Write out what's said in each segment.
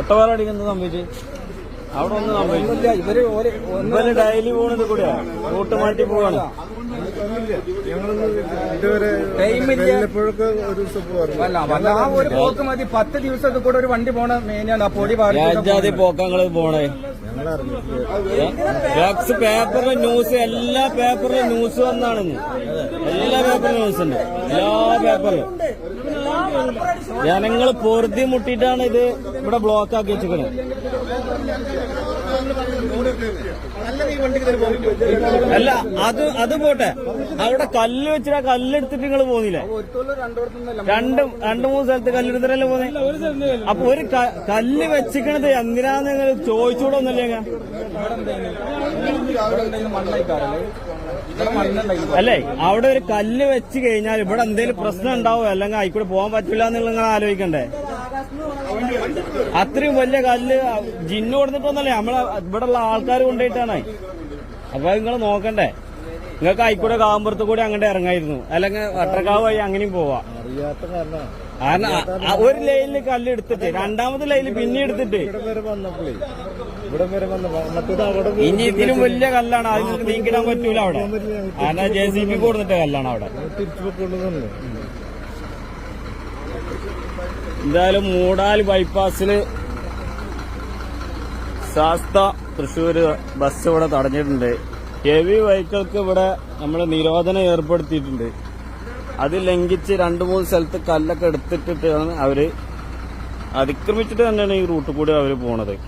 ഒട്ടപാലടിക്ക് എന്ത് സംഭവിച്ചു അവിടെ ഒന്നും സംഭവിച്ചില്ല ഇവർ ഓര് ഇവർ ഡെയിലി പോണത് കൂടെയാ റൂട്ട് മാറ്റി പോവാണ്. ഒരു പോക്ക് മതി. പത്ത് ദിവസത്തിൽ കൂടെ ഒരു വണ്ടി പോണ മെയിനാണ്. ആ പൊടി രാജാതി പോക്കങ്ങൾ പോണേ. ഡ്രഗ്സ് പേപ്പറിലെ ന്യൂസ് എല്ലാ പേപ്പറിലും ന്യൂസ് വന്നാണ്. എല്ലാ പേപ്പറിലും ന്യൂസ് ഉണ്ട്. എല്ലാ പേപ്പറിലും. ജനങ്ങൾ പൊറുതി മുട്ടിയിട്ടാണ് ഇത് ഇവിടെ ബ്ലോക്ക് ആക്കി വെച്ചിരിക്കുന്നത് അല്ല അത് അത് പോട്ടെ. അവിടെ കല്ല് വെച്ചിട്ട് ആ കല്ലെടുത്തിട്ട് നിങ്ങൾ പോന്നില്ലേ? രണ്ടും രണ്ടു രണ്ട് രണ്ട് മൂന്ന് സ്ഥലത്ത് കല്ലെടുത്തിട്ടല്ലേ പോകുന്നത് അപ്പൊ ഒരു കല്ല് വെച്ചിക്കണത് എന്തിനാന്ന് നിങ്ങൾ ഒന്നല്ലേ മണ്ണുണ്ടായി അല്ലേ അവിടെ ഒരു കല്ല് വെച്ച് കഴിഞ്ഞാൽ ഇവിടെ എന്തെങ്കിലും പ്രശ്നം ഉണ്ടാവോ? അല്ലെങ്കിൽ ആയിക്കൂടെ പോകാൻ പറ്റില്ല എന്നുള്ള നിങ്ങൾ ആലോചിക്കണ്ടേ? അത്രയും വലിയ കല്ല് ജിന്നു കൊടുത്തിട്ടൊന്നല്ലേ? നമ്മളെ ഇവിടെ ഉള്ള ആൾക്കാർ കൊണ്ടുപോയിട്ടാണ്. അപ്പൊ നിങ്ങൾ നോക്കണ്ടേ? നിങ്ങൾക്ക് ആയിക്കൂടെ കാവമ്പുറത്ത് കൂടി അങ്ങോട്ട് ഇറങ്ങായിരുന്നു. അല്ലെങ്കിൽ വട്ടക്കാവ് വഴി അങ്ങനെയും പോവാം. അറിയാത്ത കാരണം. ഒരു ലൈനിൽ കല്ല് എടുത്തിട്ട് രണ്ടാമത്തെ ലൈനിൽ പിന്നെ എടുത്തിട്ട്. ഇനി ഇതിലും വലിയ കല്ലാണ് അതിന് നീക്കിടാൻ പറ്റൂല അവിടെ. കാരണം ജെ സി ബി കൊടുത്തിട്ട കല്ലാണ് അവിടെ. എന്തായാലും മൂടാൽ ബൈപ്പാസിൽ ശാസ്ത തൃശ്ശൂര് ബസ് ഇവിടെ തടഞ്ഞിട്ടുണ്ട്. ഹെവി വെഹിക്കിൾക്ക് ഇവിടെ നമ്മൾ നിരോധനം ഏർപ്പെടുത്തിയിട്ടുണ്ട്. അത് ലംഘിച്ച് രണ്ട് മൂന്ന് സ്ഥലത്ത് കല്ലൊക്കെ എടുത്തിട്ടിട്ടാണ് അവർ അതിക്രമിച്ചിട്ട് തന്നെയാണ് ഈ റൂട്ട് കൂടി അവർ പോണത്.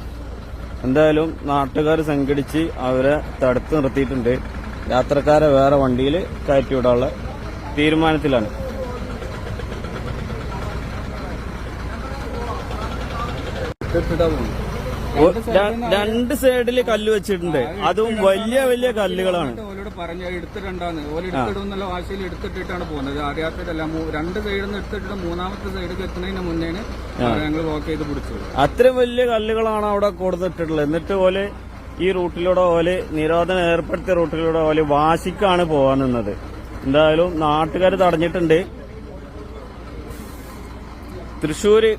എന്തായാലും നാട്ടുകാർ സംഘടിച്ച് അവരെ തടുത്ത് നിർത്തിയിട്ടുണ്ട്. യാത്രക്കാരെ വേറെ വണ്ടിയിൽ കയറ്റിവിടാനുള്ള തീരുമാനത്തിലാണ്. ഇട്ടിട്ടാ ര- രണ്ട് സൈഡിൽ കല്ല് വെച്ചിട്ടുണ്ട്. അതും വലിയ വലിയ കല്ലുകളാണ്. പറഞ്ഞു എടുത്തിട്ടുണ്ടാന്ന്. ഓൽ എടുത്തിടും എന്നുള്ള വാശിയിൽ എടുത്തിട്ടിട്ടാണ് പോകുന്നത്. അറിയാത്തതല്ല രണ്ട് സൈഡിൽ നിന്ന് എടുത്തിട്ട് മൂന്നാമത്തെ സൈഡിൽ എത്തുന്നതിന് മുന്നേ ഞങ്ങൾ വാക്ക് ചെയ്ത് പിടിച്ചത്. അത്രയും വലിയ കല്ലുകളാണ് അവിടെ കൊടുത്തിട്ടുള്ളത്. എന്നിട്ട് ഓൽ ഈ റൂട്ടിലൂടെ ഓൽ നിരോധനം ഏർപ്പെടുത്തിയ റൂട്ടിലൂടെ ഓൽ വാശിക്കാണ് പോകാൻ നിന്നത്. എന്തായാലും നാട്ടുകാർ തടഞ്ഞിട്ടുണ്ട്. തൃശ്ശൂര്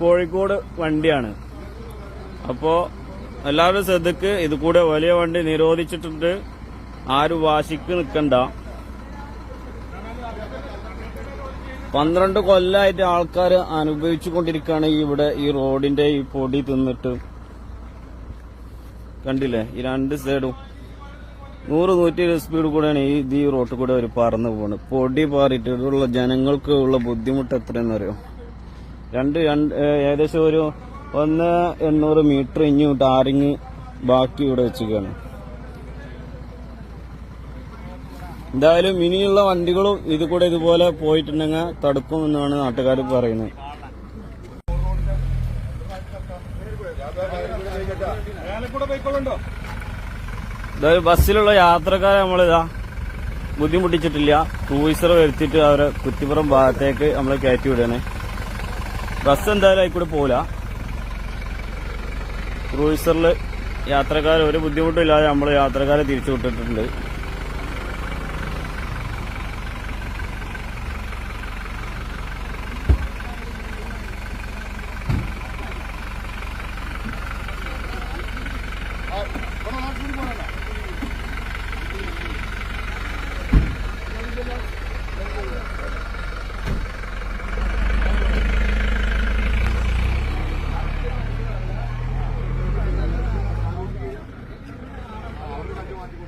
കോഴിക്കോട് വണ്ടിയാണ്. അപ്പോ എല്ലാവരും ശ്രദ്ധക്ക് ഇത് കൂടെ വലിയ വണ്ടി നിരോധിച്ചിട്ടുണ്ട്. ആരും വാശിക്ക് നിൽക്കണ്ട. പന്ത്രണ്ട് കൊല്ലമായിട്ട് ആൾക്കാർ അനുഭവിച്ചു കൊണ്ടിരിക്കുകയാണ് ഇവിടെ ഈ റോഡിന്റെ ഈ പൊടി തിന്നിട്ട്. കണ്ടില്ലേ? ഈ രണ്ട് സൈഡും. നൂറ് നൂറ്റി ഇരുപത് സ്പീഡ് കൂടെയാണ് ഈ ഈ റോട്ടിൽ കൂടെ അവർ പറന്ന് പോകുന്നത് പൊടി പാറിയിട്ട് ഇവിടെയുള്ള ജനങ്ങൾക്ക് ഉള്ള ബുദ്ധിമുട്ട് എത്രയെന്നറിയോ രണ്ട് രണ്ട് ഏകദേശം ഒരു ഒന്ന് എണ്ണൂറ് മീറ്റർ ഇഞ്ഞു ടാറിങ് ബാക്കി ഇവിടെ വെച്ചിരിക്കുകയാണ്. എന്തായാലും ഇനിയുള്ള വണ്ടികളും ഇത് കൂടെ ഇതുപോലെ പോയിട്ടുണ്ടെങ്കിൽ തടുക്കും എന്നാണ് നാട്ടുകാർ പറയുന്നത്. എന്തായാലും ബസ്സിലുള്ള യാത്രക്കാരെ നമ്മളിതാ ബുദ്ധിമുട്ടിച്ചിട്ടില്ല. ക്രൂയിസർ വരുത്തിയിട്ട് അവരെ കുറ്റിപ്പുറം ഭാഗത്തേക്ക് നമ്മൾ കയറ്റി വിടുകയാണ്. ബസ് എന്തായാലും അതിൽ കൂടെ പോകില്ല ക്രൂയിസറിൽ യാത്രക്കാർ ഒരു ബുദ്ധിമുട്ടില്ലാതെ നമ്മൾ യാത്രക്കാരെ തിരിച്ചു വിട്ടിട്ടുണ്ട്.